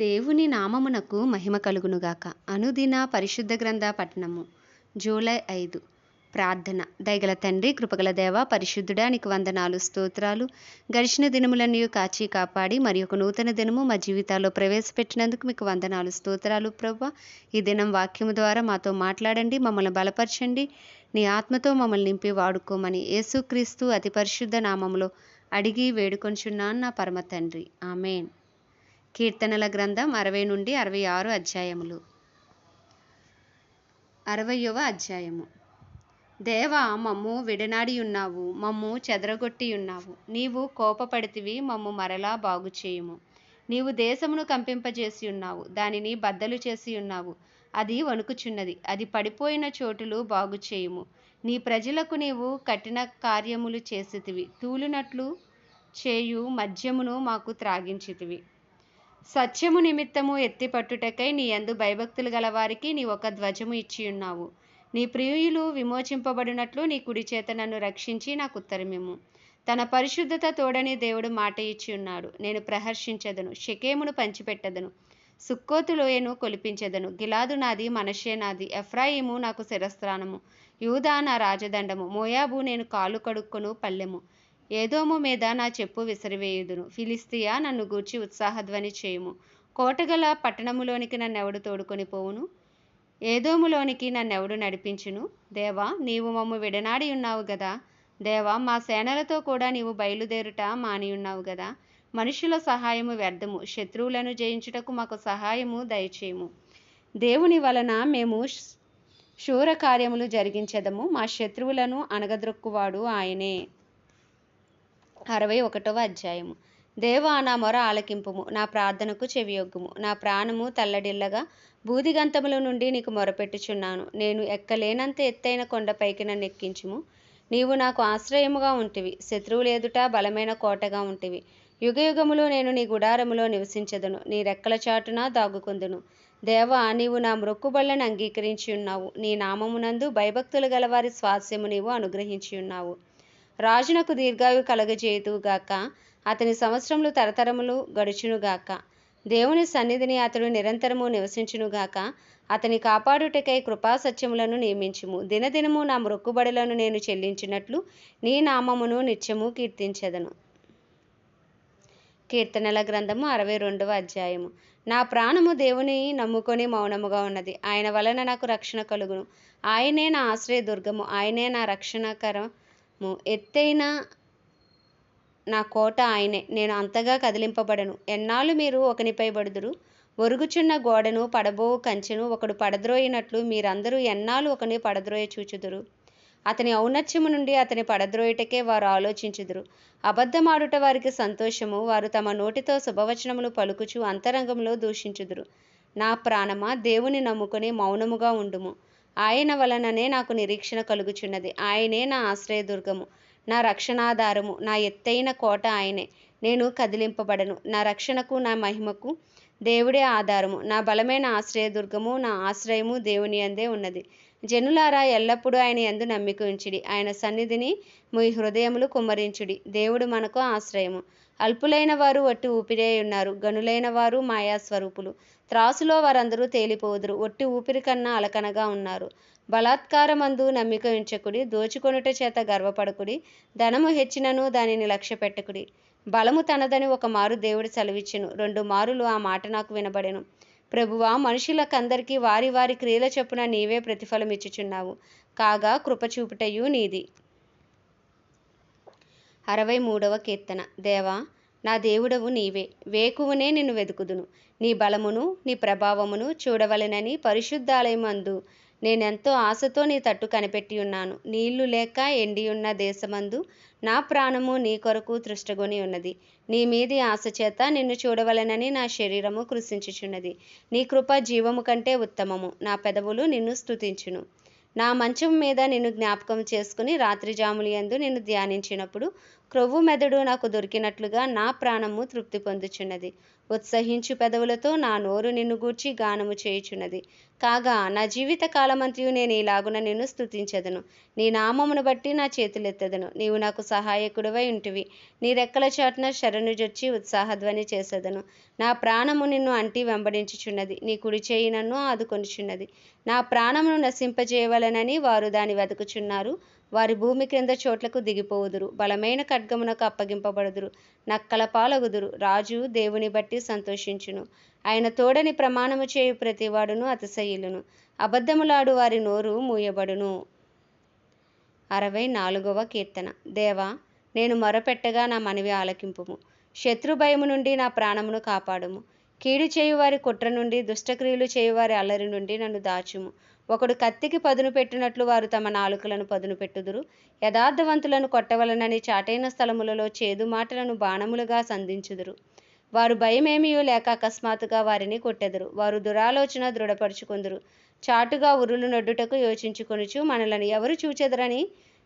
దేవుని నామమునకు మహిమ కలుగునుగాక. అనుదిన పరిశుద్ధ గ్రంథ పట్టణము జూలై ఐదు. ప్రార్థన. దయగల తండ్రి కృపగల దేవ పరిశుద్ధుడానికి వందనాలు స్తోత్రాలు. గడిచిన దినములన్నీ కాచి కాపాడి మరి ఒక నూతన దినము మా జీవితాల్లో ప్రవేశపెట్టినందుకు మీకు వందనాలు స్తోత్రాలు ప్రభా ఈ దినం వాక్యము ద్వారా మాతో మాట్లాడండి మమ్మల్ని బలపరచండి. నీ ఆత్మతో మమ్మల్ని నింపి వాడుకోమని యేసుక్రీస్తు అతి పరిశుద్ధ నామములో అడిగి వేడుకొంచున్నాను నా పరమ తండ్రి. ఆమెన్. కీర్తనల గ్రంథం అరవై నుండి అరవై ఆరు అధ్యాయములు. అరవయవ అధ్యాయము. దేవా మమ్ము విడనాడి ఉన్నావు మమ్ము చెదరగొట్టి ఉన్నావు నీవు కోపపడితివి మమ్ము మరలా బాగు చేయుము నీవు దేశమును కంపింపజేసి ఉన్నావు దానిని బద్దలు చేసి ఉన్నావు అది వణుకుచున్నది అది పడిపోయిన చోటులు బాగు చేయుము నీ ప్రజలకు నీవు కఠిన కార్యములు చేసితివి తూలినట్లు చేయు మద్యమును మాకు త్రాగించితివి. సత్యము నిమిత్తము ఎత్తిపట్టుటకై నీ యందు భయభక్తులు గలవారికి నీ ఒక ధ్వజము ఇచ్చి ఉన్నావు. నీ ప్రియులు విమోచింపబడినట్లు నీ కుడి చేత నన్ను రక్షించి నాకు ఉత్తరమేము తన పరిశుద్ధత తోడని దేవుడు మాట ఇచ్చి ఉన్నాడు. నేను ప్రహర్షించదను షకేమును పంచిపెట్టదను సుక్కోతు లోయను కొలిపించెదను. గిలాదు నాది మనషే నాది ఎఫ్రాయిము నాకు శిరస్త్రానము యూదా నా రాజదండము మోయాబు నేను కాలు కడుక్కొను పల్లెము. ఏదోము మీద నా చెప్పు విసిరివేయుదును. ఫిలిస్తియా నన్ను గూర్చి ఉత్సాహధ్వని చేయుము. కోటగల పట్టణములోనికి నన్నెవడు తోడుకొని పోవును? ఏదోములోనికి నన్నెవడు నడిపించును? దేవా నీవు మమ్ము విడనాడి ఉన్నావు గదా? దేవా మా సేనలతో కూడా నీవు బయలుదేరుట మానియున్నావు కదా గదా? మనుషుల సహాయము వ్యర్థము. శత్రువులను జయించుటకు మాకు సహాయము దయచేయము. దేవుని వలన మేము శూర కార్యములు జరిగించదము. మా శత్రువులను అణగద్రొక్కువాడు ఆయనే. అరవై ఒకటవ అధ్యాయము. దేవా నా మొర ఆలకింపుము నా ప్రార్థనకు చెవియొగ్గుము. నా ప్రాణము తల్లడిల్లగా బూదిగంతముల నుండి నీకు మొరపెట్టుచున్నాను నేను ఎక్కలేనంత ఎత్తైన కొండపైకి నన్ను ఎక్కించుము. నీవు నాకు ఆశ్రయముగా ఉంటివి శత్రువులు ఎదుట బలమైన కోటగా ఉంటివి. యుగయుగములు నేను నీ గుడారములో నివసించదును నీ రెక్కల చాటున దాగుకుందును. దేవా నీవు నా మ్రొక్కుబళ్ళను అంగీకరించి ఉన్నావు నీ నామమునందు భయభక్తులు గలవారి స్వాస్యము నీవు అనుగ్రహించి ఉన్నావు రాజునకు దీర్ఘాయు కలగజేయుదుగాక అతని సంవత్సరములు తరతరములు గడుచునుగాక. దేవుని సన్నిధిని అతడు నిరంతరము నివసించునుగాక. అతని కాపాడుటకై కృపా సత్యములను నియమించుము. దినదినము నా మొక్కుబడులను నేను చెల్లించినట్లు నీ నామమును నిత్యము కీర్తించెదను. కీర్తనల గ్రంథము అరవై రెండవ అధ్యాయము. నా ప్రాణము దేవుని నమ్ముకొని మౌనముగా ఉన్నది. ఆయన వలన నాకు రక్షణ కలుగును. ఆయనే నా ఆశ్రయ దుర్గము ఆయనే నా రక్షణకరం ఎత్తైన నా కోట ఆయనే. నేను అంతగా కదిలింపబడను. ఎన్నాళ్ళు మీరు ఒకనిపై బడుదురు ఒరుగుచున్న గోడను పడబో కంచెను ఒకడు పడద్రోయినట్లు మీరందరూ ఎన్నాళ్ళు ఒకని పడద్రోయ చూచుదురు? అతని ఔన్నత్యము నుండి అతని పడద్రోయుటకే వారు ఆలోచించుదురు. అబద్ధమాడుట వారికి సంతోషము. వారు తమ నోటితో శుభవచనములు పలుకుచు అంతరంగంలో దూషించుదురు. నా ప్రాణమా? దేవుని నమ్ముకొని మౌనముగా ఉండుము. ఆయన వలననే నాకు నిరీక్షణ కలుగుచున్నది. ఆయనే నా ఆశ్రయదుర్గము నా రక్షణాధారము నా ఎత్తైన కోట ఆయనే. నేను కదిలింపబడను. నా రక్షణకు నా మహిమకు దేవుడే ఆధారము. నా బలమైన ఆశ్రయదుర్గము నా ఆశ్రయము దేవుని అందే ఉన్నది. జనులారా ఎల్లప్పుడూ ఆయన ఎందు నమ్మిక ఉంచుడి. ఆయన సన్నిధిని మీ హృదయములు కుమ్మరించుడి. దేవుడు మనకు ఆశ్రయము. అల్పులైన వారు వట్టి ఊపిరే ఉన్నారు. గనులైన వారు మాయా స్వరూపులు త్రాసులో వారందరూ తేలిపోదురు. ఒట్టి ఊపిరి కన్నా అలకనగా ఉన్నారు. బలాత్కారమందు నమ్మిక ఉంచకుడి దోచుకొనుట చేత గర్వపడకుడి ధనము హెచ్చినను దానిని లక్ష్య పెట్టకుడి. బలము తనదని ఒక మారు దేవుడు సెలవిచ్చెను. రెండు మారులు ఆ మాట నాకు వినబడెను. ప్రభువా మనుషులకందరికీ వారి వారి క్రియల చొప్పున నీవే ప్రతిఫలం ఇచ్చుచున్నావు కాగా కృపచూపుటయు నీది. అరవై మూడవ కీర్తన. దేవా నా దేవుడవు నీవే. వేకువనే నిన్ను వెతుకుదును. నీ బలమును నీ ప్రభావమును చూడవలెనని పరిశుద్ధాలయమందు నేనెంతో ఆశతో నీ తట్టు కనిపెట్టి ఉన్నాను. నీళ్ళు లేక ఎండి ఉన్న దేశమందు నా ప్రాణము నీ కొరకు తృష్టగొని ఉన్నది. నీ మీది ఆశ చేత నిన్ను చూడవలెనని నా శరీరము కృషించుచున్నది నీ కృప జీవము కంటే ఉత్తమము. నా పెదవులు నిన్ను స్తుతించును. నా మంచం మీద నిన్ను జ్ఞాపకం చేసుకుని రాత్రి జాములు యందు నిన్ను ధ్యానించినప్పుడు క్రొవ్వు మెదడు నాకు దొరికినట్లుగా నా ప్రాణము తృప్తి పొందుచున్నది. ఉత్సహించు పెదవులతో నా నోరు నిన్ను గూర్చి గానము చేయుచున్నది. కాగా నా జీవిత కాలమంతయు నేను ఇలాగున నిన్ను స్థుతించదను నీ నామమును బట్టి నా చేతులెత్తెదను. నీవు నాకు సహాయకుడివై ఉంటివి. నీ రెక్కల చాటున శరణుజొచ్చి ఉత్సాహధ్వని చేసేదను. నా ప్రాణము నిన్ను అంటి వెంబడించుచున్నది. నీ కుడి చేయి నన్ను ఆదుకొనిచున్నది. నా ప్రాణమును నశింపజేయవలనని వారు దాని వెతుకుచున్నారు వారి భూమి క్రింద చోట్లకు దిగిపోవుదురు. బలమైన ఖడ్గమునకు అప్పగింపబడుదురు. నక్కల పాలగుదురు. రాజు దేవుని బట్టి సంతోషించును. ఆయన తోడని ప్రమాణము చేయు ప్రతివాడును అతిశయిలును అబద్ధములాడు వారి నోరు మూయబడును. అరవై నాలుగవ కీర్తన. దేవా నేను మొరపెట్టగా నా మనవి ఆలకింపుము. శత్రు భయము నుండి నా ప్రాణమును కాపాడుము. కీడు చేయువారి కుట్ర నుండి దుష్టక్రియలు చేయువారి అల్లరి నుండి నన్ను దాచుము. ఒకడు కత్తికి పదును పెట్టినట్లు వారు తమ నాలుకలను పదును పెట్టుదురు. యథార్థవంతులను కొట్టవలనని చాటైన స్థలములలో చేదు మాటలను బాణములుగా సంధించుదురు. వారు భయమేమియూ లేక అకస్మాత్తుగా వారిని కొట్టెదరు. వారు దురాలోచన దృఢపరుచుకుందురు. చాటుగా ఉరులు నొడ్డుటకు యోచించుకొనుచు మనలను ఎవరు చూచెదరని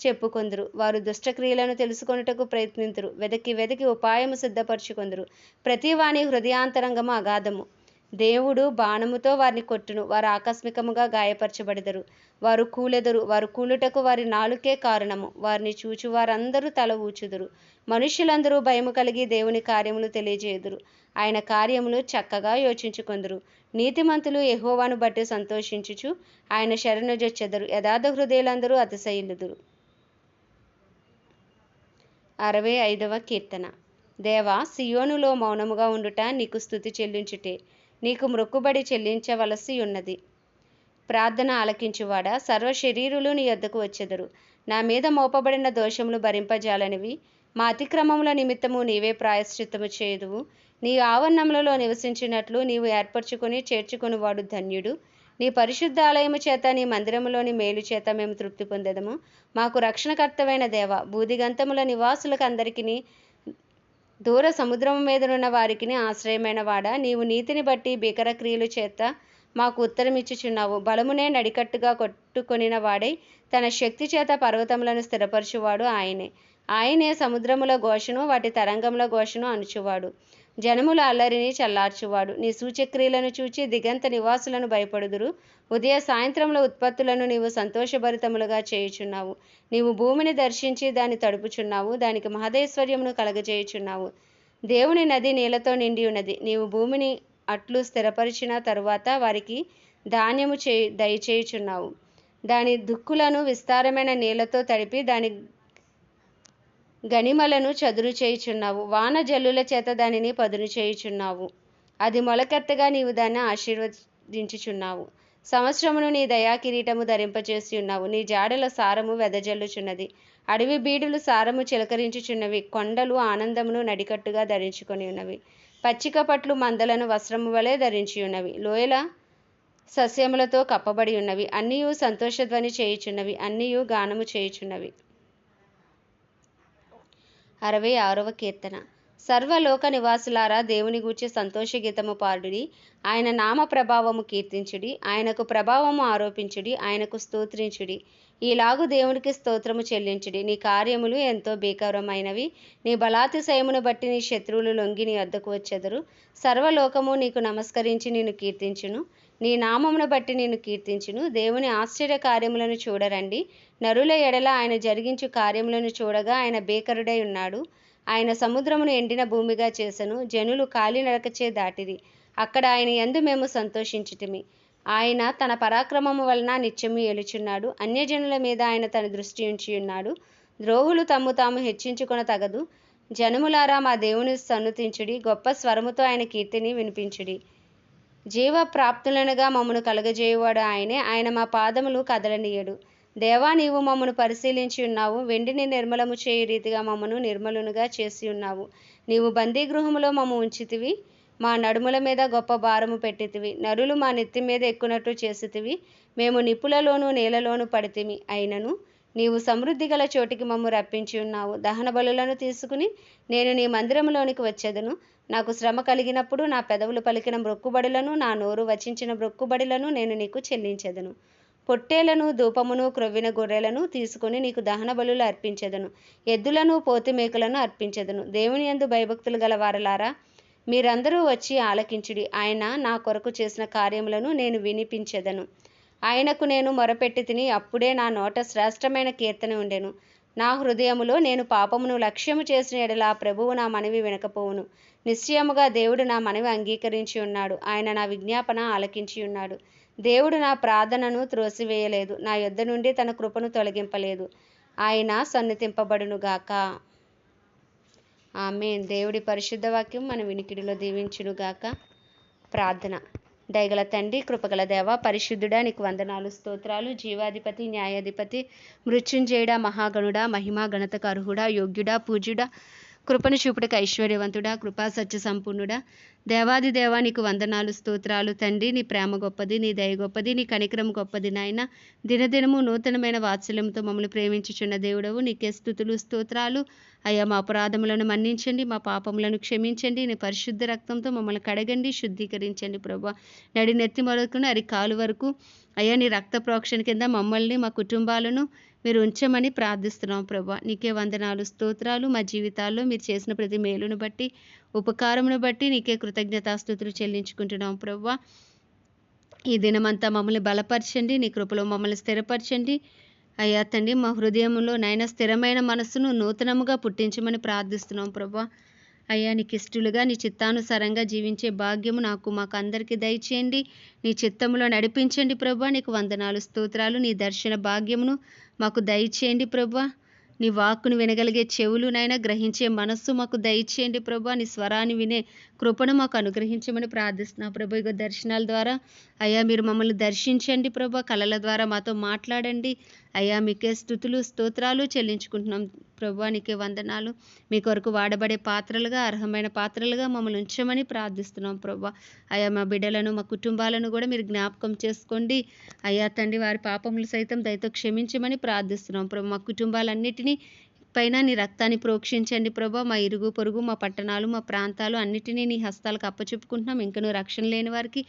చెప్పుకొందురు. వారు దుష్టక్రియలను తెలుసుకొనుటకు ప్రయత్నింతురు. వెదకి వెదకి ఉపాయము సిద్ధపరచుకొందురు. ప్రతి వాణి హృదయాంతరంగము అగాధము. దేవుడు బాణముతో వారిని కొట్టును. వారు ఆకస్మికముగా గాయపరచబడెదరు. వారు కూలెదరు. వారు కూలుటకు వారి నాలుకే కారణము. వారిని చూచు వారందరూ తల ఊచుదురు. మనుష్యులందరూ భయము కలిగి దేవుని కార్యములు తెలియజేయుదురు. ఆయన కార్యములు చక్కగా యోచించుకొందురు. నీతిమంతులు ఎహోవాను బట్టి సంతోషించుచు ఆయన శరణుజొచ్చెదరు యథార్థ హృదయులందరూ అతిశయిల్లుదురు అరవై ఐదవ కీర్తన. దేవా సియోనులో మౌనముగా ఉండుట నీకు స్థుతి చెల్లించుటే. నీకు మొక్కుబడి చెల్లించవలసి ఉన్నది. ప్రార్థన ఆలకించువాడా? సర్వ శరీరులు నీ యొద్దకు వచ్చెదరు. నా మీద మోపబడిన దోషములు భరింపజాలనివి. మా అతిక్రమముల నిమిత్తము నీవే ప్రాయశ్చిత్తము చేయుదువు. నీ ఆవరణములలో నివసించినట్లు నీవు ఏర్పరచుకొని చేర్చుకునివాడు ధన్యుడు. నీ పరిశుద్ధ ఆలయము చేత నీ మందిరములోని మేలు చేత మేము తృప్తి పొందదము. మాకు రక్షణకర్తమైన దేవ బూదిగంతముల నివాసులకు అందరికీ దూర సముద్రము మీదనున్న వారికి ఆశ్రయమైన వాడ? నీవు నీతిని బట్టి భీకర క్రియలు చేత మాకు ఉత్తరమిచ్చుచున్నావు బలమునే నడికట్టుగా కొట్టుకొనిన వాడై తన శక్తి చేత పర్వతములను స్థిరపరచువాడు ఆయనే. ఆయనే సముద్రముల ఘోషను వాటి తరంగముల ఘోషను అణుచువాడు జనముల అల్లరిని చల్లార్చువాడు. నీ సూచక్రియలను చూచి దిగంత నివాసులను భయపడుదురు. ఉదయ సాయంత్రంలో ఉత్పత్తులను నీవు సంతోషభరితములుగా చేయుచున్నావు. నీవు భూమిని దర్శించి దాన్ని తడుపుచున్నావు. దానికి మహదైశ్వర్యమును కలగజేయుచున్నావు. దేవుని నది నీళ్ళతో నిండి ఉన్నది. నీవు భూమిని అట్లు స్థిరపరిచిన తరువాత వారికి ధాన్యము చే దయచేయుచున్నావు. దాని దుక్కులను విస్తారమైన నీళ్ళతో తడిపి దాని గనిమలను చదురు చేయుచున్నావు. వాన జల్లుల చేత దానిని పదును చేయుచున్నావు. అది మొలకెత్తగా నీవు దాన్ని ఆశీర్వదించుచున్నావు. సంవత్సరమును నీ దయా కిరీటము ధరింపచేసి ఉన్నావు నీ జాడల సారము వెదజల్లుచున్నది. అడవి బీడులు సారము చిలకరించుచున్నవి. కొండలు ఆనందమును నడికట్టుగా ధరించుకొని ఉన్నవి పచ్చిక పట్లు మందలను వస్త్రము వలె ధరించి ఉన్నవి లోయల సస్యములతో కప్పబడి ఉన్నవి అన్నీయు సంతోషధ్వని చేయుచున్నవి. అన్నీయు గానము చేయుచున్నవి. అరవై ఆరవ కీర్తన. సర్వలోక నివాసులారా దేవుని గూర్చి సంతోష గీతము పాడుడి. ఆయన నామ ప్రభావము కీర్తించుడి. ఆయనకు ప్రభావము ఆరోపించుడి. ఆయనకు స్తోత్రించుడి. ఈలాగు దేవునికి స్తోత్రము చెల్లించుడి. నీ కార్యములు ఎంతో భీకరమైనవి. నీ బలాతిశయమును బట్టి నీ శత్రువులు లొంగి నీ వద్దకు వచ్చెదరు. సర్వలోకము నీకు నమస్కరించి నేను కీర్తించును. నీ నామమును బట్టి నేను కీర్తించును. దేవుని ఆశ్చర్య కార్యములను చూడరండి. నరుల ఎడల ఆయన జరిగించు కార్యములను చూడగా ఆయన బేకరుడై ఉన్నాడు. ఆయన సముద్రమును ఎండిన భూమిగా చేసెను. జనులు కాలినడకచే దాటిరి. అక్కడ ఆయన ఎందు మేము సంతోషించితిమి ఆయన తన పరాక్రమము వలన నిత్యము ఏలుచున్నాడు. అన్యజనుల మీద ఆయన తన దృష్టి ఉంచి ఉన్నాడు ద్రోహులు తమ్ము తాము హెచ్చించుకొన తగదు. జనములారా మా దేవుని సన్నుతించుడి. గొప్ప స్వరముతో ఆయన కీర్తిని వినిపించుడి. జీవ ప్రాప్తులనుగా మమ్మను కలగజేయువాడు ఆయనే. ఆయన మా పాదములు కదలనీయడు. దేవా నీవు మమ్మను పరిశీలించి ఉన్నావు. వెండిని నిర్మలము చేయు రీతిగా మమ్మను నిర్మలునుగా చేసి ఉన్నావు. నీవు బందీగృహములో మమ్మ ఉంచితివి. మా నడుముల మీద గొప్ప భారము పెట్టితివి. నరులు మా నెత్తి మీద ఎక్కునట్టు చేసితివి. మేము నిప్పులలోను నేలలోను పడితిమి. అయినను నీవు సమృద్ధి గల చోటికి మమ్ము రప్పించి ఉన్నావు. దహన బలులను తీసుకుని నేను నీ మందిరంలోనికి వచ్చేదను. నాకు శ్రమ కలిగినప్పుడు నా పెదవులు పలికిన బ్రొక్కుబడులను నా నోరు వచించిన బ్రొక్కుబడులను నేను నీకు చెల్లించెదను. పొట్టేలను ధూపమును క్రొవ్విన గొర్రెలను తీసుకుని నీకు దహన బలులు అర్పించెదను. ఎద్దులను పోతిమేకలను అర్పించెదను. దేవుని యందు భయభక్తులు గల వారలారా మీరందరూ వచ్చి ఆలకించుడి. ఆయన నా కొరకు చేసిన కార్యములను నేను వినిపించెదను. ఆయనకు నేను మొరపెట్టి తిని అప్పుడే నా నోట శ్రేష్టమైన కీర్తన ఉండెను. నా హృదయములో నేను పాపమును లక్ష్యము చేసిన ఎడల ప్రభువు నా మనవి వినకపోవును. నిశ్చయముగా దేవుడు నా మనవి అంగీకరించి ఉన్నాడు. ఆయన నా విజ్ఞాపన ఆలకించి ఉన్నాడు. దేవుడు నా ప్రార్థనను త్రోసివేయలేదు. నా యొద్ద నుండి తన కృపను తొలగింపలేదు. ఆయన సన్నిధింపబడునుగాక ఆమె దేవుడి పరిశుద్ధ వాక్యం మన వినికిడిలో దీవించునుగాక. ప్రార్థన. దయగల తండ్రి కృపగల దేవ పరిశుద్ధుడా నీకు వందనాలు స్తోత్రాలు. జీవాధిపతి న్యాయాధిపతి మృత్యుంజయుడా మహాగణుడా మహిమా గణతకు అర్హుడా యోగ్యుడా పూజ్యుడా కృపను చూపుటకు ఐశ్వర్యవంతుడా కృపా సత్య సంపూర్ణుడా. దేవాది దేవా నీకు వందనాలు స్తోత్రాలు. తండ్రి నీ ప్రేమ గొప్పది నీ దయ గొప్పది నీ కనికరం గొప్పది నాయన. దినదినము నూతనమైన వాత్సల్యంతో మమ్మల్ని ప్రేమించుచున్న దేవుడవు. నీకే స్థుతులు స్తోత్రాలు. అయ్యా మా అపరాధములను మన్నించండి మా పాపములను క్షమించండి. నీ పరిశుద్ధ రక్తంతో మమ్మల్ని కడగండి శుద్ధీకరించండి ప్రభా. నడి నెత్తి మొదలుకుని అరి కాలు వరకు. అయ్యా నీ రక్త ప్రోక్షణ కింద మమ్మల్ని మా కుటుంబాలను మీరు ఉంచమని ప్రార్థిస్తున్నాం ప్రభా. నీకే వందనాలు స్తోత్రాలు. మా జీవితాల్లో మీరు చేసిన ప్రతి మేలును బట్టి ఉపకారమును బట్టి నీకే కృతజ్ఞతాస్థుతులు చెల్లించుకుంటున్నాం ప్రభా. ఈ దినమంతా మమ్మల్ని బలపరచండి నీ కృపలో మమ్మల్ని స్థిరపరచండి. అయ్యా తండ్రి మా హృదయంలో నైనా స్థిరమైన మనస్సును నూతనముగా పుట్టించమని ప్రార్థిస్తున్నాం ప్రభా. అయ్యా నీకు ఇష్టలుగా నీ చిత్తానుసారంగా జీవించే భాగ్యము నాకు మాకు అందరికీ దయచేయండి. నీ చిత్తములో నడిపించండి ప్రభా. నీకు వందనాలు స్తోత్రాలు నీ దర్శన భాగ్యమును మాకు దయచేయండి ప్రభా. నీ వాక్కును వినగలిగే చెవులు నైనా గ్రహించే మనస్సు మాకు దయచేయండి ప్రభా. నీ స్వరాన్ని వినే కృపను మాకు అనుగ్రహించమని ప్రార్థిస్తున్నా ప్రభు. ఇక దర్శనాల ద్వారా అయ్యా మీరు మమ్మల్ని దర్శించండి ప్రభా. కళల ద్వారా మాతో మాట్లాడండి. అయ్యా మీకే స్థుతులు స్తోత్రాలు చెల్లించుకుంటున్నాం ప్రభువానికి వందనాలు. మీ కొరకు వాడబడే పాత్రలుగా అర్హమైన పాత్రలుగా మమ్మల్ని ఉంచమని ప్రార్థిస్తున్నాం ప్రభా అయ్యా మా బిడ్డలను మా కుటుంబాలను కూడా మీరు జ్ఞాపకం చేసుకోండి. అయ్యా తండ్రి వారి పాపములు సైతం దయతో క్షమించమని ప్రార్థిస్తున్నాం ప్రభు మా కుటుంబాలన్నిటినీ పైన నీ రక్తాన్ని ప్రోక్షించండి ప్రభా మా ఇరుగు పొరుగు మా పట్టణాలు మా ప్రాంతాలు అన్నిటినీ నీ హస్తాలకు అప్పచెప్పుకుంటున్నాం. ఇంకను రక్షణ లేని వారికి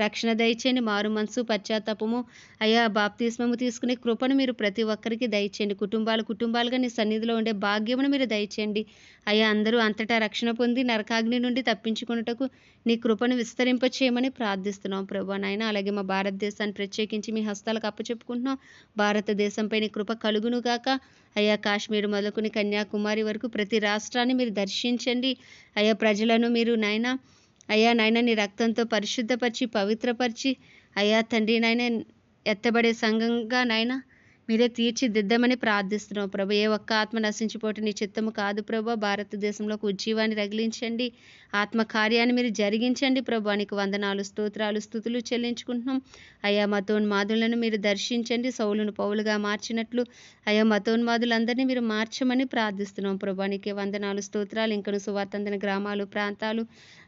రక్షణ దయచేయండి మారు మనసు పశ్చాత్తాపము. అయ్యా బాప్తిస్మము తీసుకునే కృపను మీరు ప్రతి ఒక్కరికి దయచేయండి. కుటుంబాలు కుటుంబాలుగా నీ సన్నిధిలో ఉండే భాగ్యమును మీరు దయచేయండి. అయ్యా అందరూ అంతటా రక్షణ పొంది నరకాగ్ని నుండి తప్పించుకున్నటకు నీ కృపను విస్తరింప చేయమని ప్రార్థిస్తున్నాం ప్రభా నాయన. అలాగే మా భారతదేశాన్ని ప్రత్యేకించి మీ హస్తాలకు అప్పచెప్పుకుంటున్నాం. భారతదేశంపై నీ కృప కలుగునుగాక అయ్యా కాశ్మీర్ మొదలుకుని కన్యాకుమారి వరకు ప్రతి రాష్ట్రాన్ని మీరు దర్శించండి. అయ్యా ప్రజలను మీరు నాయన అయ్యా నాయన నీ రక్తంతో పరిశుద్ధపరిచి పవిత్రపరిచి అయ్యా తండ్రి నాయన ఎత్తబడే సంఘంగా నాయన మీరే తీర్చిదిద్దామని ప్రార్థిస్తున్నాం. ప్రభు ఏ ఒక్క ఆత్మ నశించిపోవటం నీ చిత్తము కాదు ప్రభు. భారతదేశంలో ఉజ్జీవాన్ని రగిలించండి. ఆత్మ కార్యాన్ని మీరు జరిగించండి ప్రభు. నీకు వందనాలు స్తోత్రాలు స్థుతులు చెల్లించుకుంటున్నాం. అయ్యా మతోన్మాదులను మీరు దర్శించండి. సౌలును పౌలుగా మార్చినట్లు అయ్యా మతోన్మాదులందరినీ మీరు మార్చమని ప్రార్థిస్తున్నాం. ప్రభు నీకే వందనాలు స్తోత్రాలు. ఇంకను సువార్త గ్రామాలు ప్రాంతాలు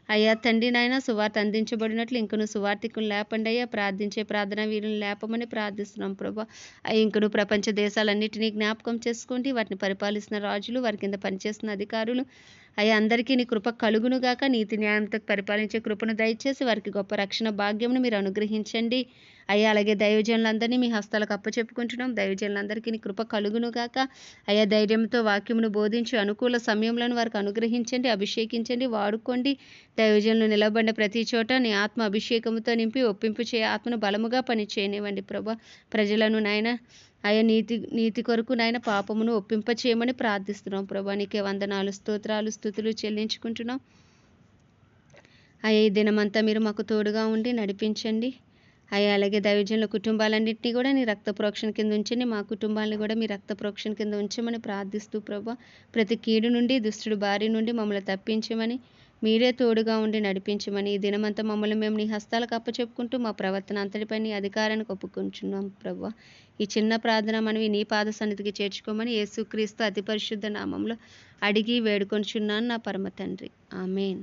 అయ్యా తండ్రి నాయన సువార్త అందించబడినట్లు ఇంకను సువార్థికులు లేపండి అయ్యా. ప్రార్థించే ప్రార్థన వీరిని లేపమని ప్రార్థిస్తున్నాం ప్రభా. ఇంకను ప్రపంచ దేశాలన్నింటినీ జ్ఞాపకం చేసుకోండి వాటిని పరిపాలిస్తున్న రాజులు వారి కింద పనిచేస్తున్న అధికారులు. అయ్యా అందరికీ నీ కృప కలుగునుగాక నీతి న్యాయంతో పరిపాలించే కృపను దయచేసి వారికి గొప్ప రక్షణ భాగ్యమును మీరు అనుగ్రహించండి. అయ్యా అలాగే దైవజనులందరినీ మీ హస్తాలకు అప్పచెప్పుకుంటున్నాం. దైవజనులందరికీ నీ కృప కలుగునుగాక అయ్యా ధైర్యంతో వాక్యమును బోధించి అనుకూల సమయంలో వారికి అనుగ్రహించండి అభిషేకించండి వాడుకోండి. దైవజనులు నిలబడిన ప్రతి చోట నీ ఆత్మ అభిషేకముతో నింపి ఒప్పింపు చేయ ఆత్మను బలముగా పని చేయనివ్వండి ప్రభా. ప్రజలను నాయన అయ్యా నీతి నీతి కొరకు నాయన పాపమును ఒప్పింప చేయమని ప్రార్థిస్తున్నాం ప్రభా. నీకే వందనాలు స్తోత్రాలు స్థుతులు చెల్లించుకుంటున్నాం. అయ్యా ఈ దినమంతా మీరు మాకు తోడుగా ఉండి నడిపించండి. అయ్యా అలాగే దైవజనుల కుటుంబాలన్నింటినీ కూడా నీ రక్త ప్రోక్షణ కింద ఉంచండి. మా కుటుంబాన్ని కూడా మీ రక్త ప్రోక్షణ కింద ఉంచమని ప్రార్థిస్తూ ప్రభా ప్రతి కీడు నుండి దుష్టుడు బారి నుండి మమ్మల్ని తప్పించమని మీరే తోడుగా ఉండి నడిపించమని ఈ దినమంతా మమ్మల్ని మేము నీ హస్తాలకు అప్పచెప్పుకుంటూ మా ప్రవర్తన అంతటిపై నీ అధికారానికి ఒప్పుకుంటున్నాం ప్రభు. ఈ చిన్న ప్రార్థన మనవి నీ పాద సన్నిధికి చేర్చుకోమని యేసుక్రీస్తు అతి పరిశుద్ధ నామంలో అడిగి వేడుకొంచున్నాను నా పరమ తండ్రి. ఆమెన్.